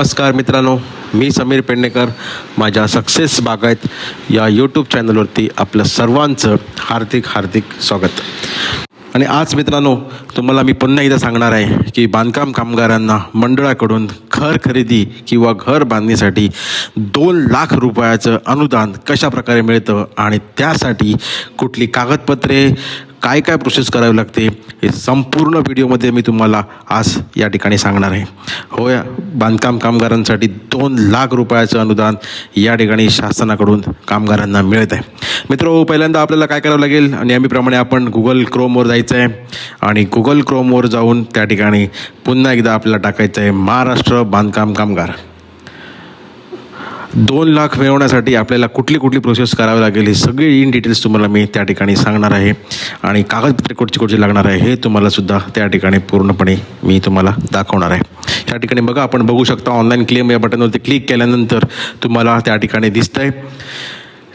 नमस्कार मित्रांनो मी समीर पेडणेकर. माझ्या सक्सेस बागायत या यूट्यूब चॅनलवरती आपलं सर्वांचं हार्दिक हार्दिक स्वागत. आणि आज मित्रांनो तुम्हाला मी पुन्हा एकदा सांगणार आहे की बांधकाम कामगारांना मंडळाकडून घर खरेदी किंवा घर बांधणीसाठी दोन लाख रुपयाचं अनुदान कशा प्रकारे मिळतं आणि त्यासाठी कुठली कागदपत्रे काय काय प्रोसेस करावी लागते हे संपूर्ण व्हिडिओमध्ये मी तुम्हाला आज या ठिकाणी सांगणार आहे. होय बांधकाम कामगारांसाठी दोन लाख रुपयाचं अनुदान या ठिकाणी शासनाकडून कामगारांना मिळत आहे. मित्र पहिल्यांदा आपल्याला काय करावं लागेल? नेहमीप्रमाणे आपण गुगल क्रोमवर जायचं आहे आणि गुगल क्रोमवर जाऊन त्या ठिकाणी पुन्हा एकदा आपल्याला टाकायचं आहे महाराष्ट्र बांधकाम कामगार. दोन लाख मिळवण्यासाठी आपल्याला कुठली कुठली प्रोसेस करावी लागेल हे सगळी इन डिटेल्स तुम्हाला मी त्या ठिकाणी सांगणार आहे. आणि कागदपत्रे कुठची कुठची लागणार आहे हे तुम्हाला सुद्धा त्या ठिकाणी पूर्णपणे मी तुम्हाला दाखवणार आहे. त्या ठिकाणी बघा आपण बघू शकता ऑनलाईन क्लेम या बटनवरती क्लिक केल्यानंतर तुम्हाला त्या ठिकाणी दिसतं आहे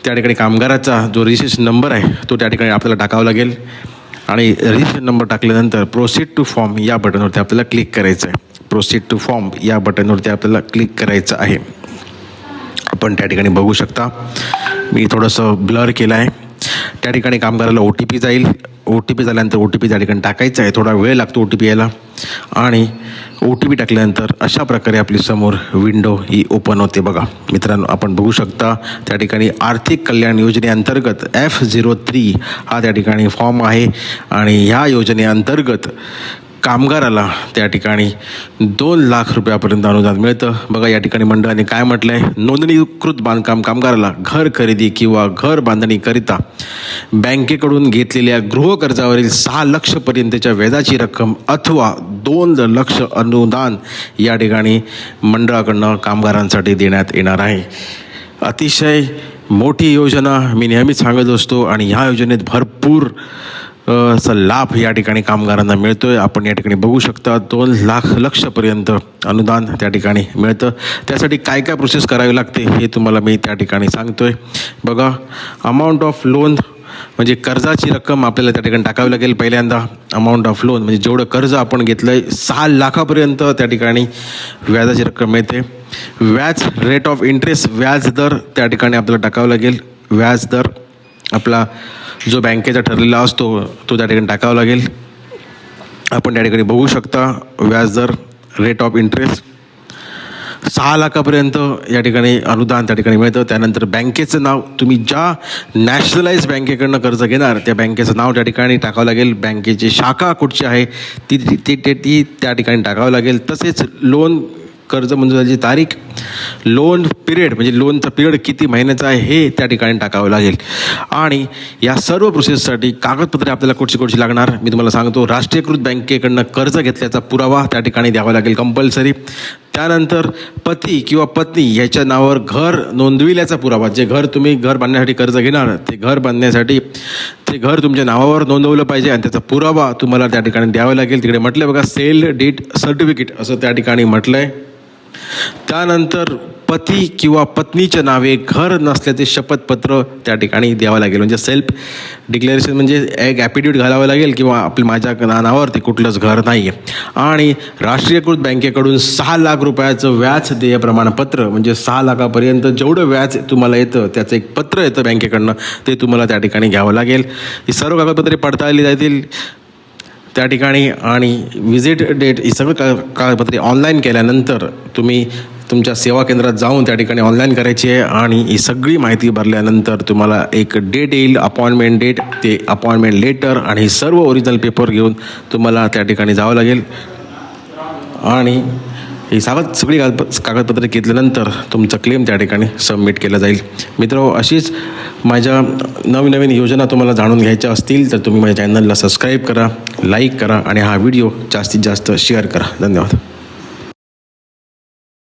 त्या ठिकाणी कामगाराचा जो रजिस्ट्रेशन नंबर आहे तो त्या ठिकाणी आपल्याला टाकावा लागेल. आणि रजिस्ट्रेशन नंबर टाकल्यानंतर प्रोसीड टू फॉर्म या बटनवरती आपल्याला क्लिक करायचं आहे प्रोसीड टू फॉर्म या बटनवरती आपल्याला क्लिक करायचं आहे. आपण त्या ठिकाणी बघू शकता. मी थोडंसं ब्लर केलं आहे. त्या ठिकाणी कामगाराला ओ टी पी जाईल. ओ टी पी झाल्यानंतर ओ टी पी त्या ठिकाणी टाकायचा आहे. थोडा वेळ लागतो ओ टी पी यायला. आणि ओ टी पी टाकल्यानंतर अशा प्रकारे आपली समोर विंडो ही ओपन होते बघा. मित्रांनो आपण बघू शकता त्या ठिकाणी आर्थिक कल्याण योजनेअंतर्गत एफ झिरो थ्री हा त्या ठिकाणी फॉर्म आहे. आणि ह्या योजनेअंतर्गत कामगाराला त्या ठिकाणी दोन लाख रुपयापर्यंत अनुदान मिळतं. बघा या ठिकाणी मंडळाने काय म्हटलं आहे नोंदणीकृत बांधकाम कामगाराला घर खरेदी किंवा घर बांधणीकरिता बँकेकडून घेतलेल्या गृहकर्जावरील सहा लक्षपर्यंतच्या व्याजाची रक्कम अथवा दोन लक्ष अनुदान या ठिकाणी मंडळाकडनं कामगारांसाठी देण्यात येणार आहे. अतिशय मोठी योजना मी नेहमीच सांगत असतो आणि ह्या योजनेत भरपूर चा लाभ या ठिकाणी कामगारांना मिळतो आहे आपण या ठिकाणी बघू शकता दोन लाख लक्षपर्यंत अनुदान त्या ठिकाणी मिळतं. त्यासाठी काय काय प्रोसेस करावी लागते हे तुम्हाला मी त्या ठिकाणी सांगतो आहे बघा अमाऊंट ऑफ लोन म्हणजे कर्जाची रक्कम आपल्याला त्या ठिकाणी टाकावी लागेल पहिल्यांदा. अमाऊंट ऑफ लोन म्हणजे जेवढं कर्ज आपण घेतलं आहे सहा लाखापर्यंत त्या ठिकाणी व्याजाची रक्कम मिळते. व्याज रेट ऑफ इंटरेस्ट व्याज दर त्या ठिकाणी आपल्याला टाकावं लागेल. व्याज दर आपला जो बँकेचा ठरलेला असतो तो त्या ठिकाणी टाकावा लागेल. आपण त्या ठिकाणी बघू शकता व्याजदर रेट ऑफ इंटरेस्ट सहा लाखापर्यंत या ठिकाणी अनुदान त्या ठिकाणी मिळतं. त्यानंतर बँकेचं नाव तुम्ही ज्या नॅशनलाइज बँकेकडनं कर्ज घेणार त्या बँकेचं नाव त्या ठिकाणी टाकावं लागेल. बँकेची शाखा कुठची आहे ती ती ती- ती त्या ठिकाणी टाकावं लागेल. तसेच लोन कर्ज मंजुराची तारीख लोन पिरियड म्हणजे लोनचा पिरियड किती महिन्याचा आहे हे त्या ठिकाणी टाकावं लागेल. आणि या सर्व प्रोसेससाठी कागदपत्रे आपल्याला कुठची कुठची लागणार मी तुम्हाला सांगतो राष्ट्रीयकृत बँकेकडनं कर्ज घेतल्याचा पुरावा त्या ठिकाणी द्यावा लागेल कंपल्सरी त्यानंतर पती किंवा पत्नी याच्या नावावर घर नोंदविल्याचा पुरावा. जे घर तुम्ही घर बांधण्यासाठी कर्ज घेणार ते घर बांधण्यासाठी ते घर तुमच्या नावावर नोंदवलं पाहिजे आणि त्याचा पुरावा तुम्हाला त्या ठिकाणी द्यावा लागेल. तिकडे म्हटलं बघा सेल डीट सर्टिफिकेट असं त्या ठिकाणी म्हटलं आहे त्यानंतर पती किंवा पत्नीच्या नावे घर नसल्याचे शपथपत्र त्या ठिकाणी द्यावं लागेल. म्हणजे सेल्फ डिक्लेरेशन म्हणजे एक ॲपिट्यूट घालावं लागेल किंवा आपल्या माझ्या ना- ते कुठलंच घर नाही आहे आणि राष्ट्रीयकृत बँकेकडून सहा लाख रुपयाचं व्याज देय प्रमाणपत्र म्हणजे सहा लाखापर्यंत जेवढं व्याज तुम्हाला येतं त्याचं एक पत्र येतं बँकेकडनं ते तुम्हाला त्या ठिकाणी घ्यावं लागेल. ही सर्व कागदपत्रे पडताळली जातील त्या ठिकाणी. आणि विजिट डेट ही सगळं का कागदपत्रे ऑनलाईन केल्यानंतर तुम्ही तुमच्या सेवा केंद्रात जाऊन त्या ठिकाणी ऑनलाईन करायची आहे आणि ही सगळी माहिती भरल्यानंतर तुम्हाला एक डेट येईल अपॉइंटमेंट डेट ते अपॉइंटमेंट लेटर आणि सर्व ओरिजिनल पेपर घेऊन तुम्हाला त्या ठिकाणी जावं लागेल. आणि ही सागत सगळी कागद कागदपत्रे घेतल्यानंतर तुमचा क्लेम त्या ठिकाणी सबमिट केला जाईल. मित्र अशीच माझ्या नवीन नवीन योजना तुम्हाला जाणून घ्यायच्या असतील तर तुम्ही माझ्या चॅनलला सबस्क्राईब करा लाईक करा आणि हा व्हिडिओ जास्तीत जास्त शेअर करा. धन्यवाद.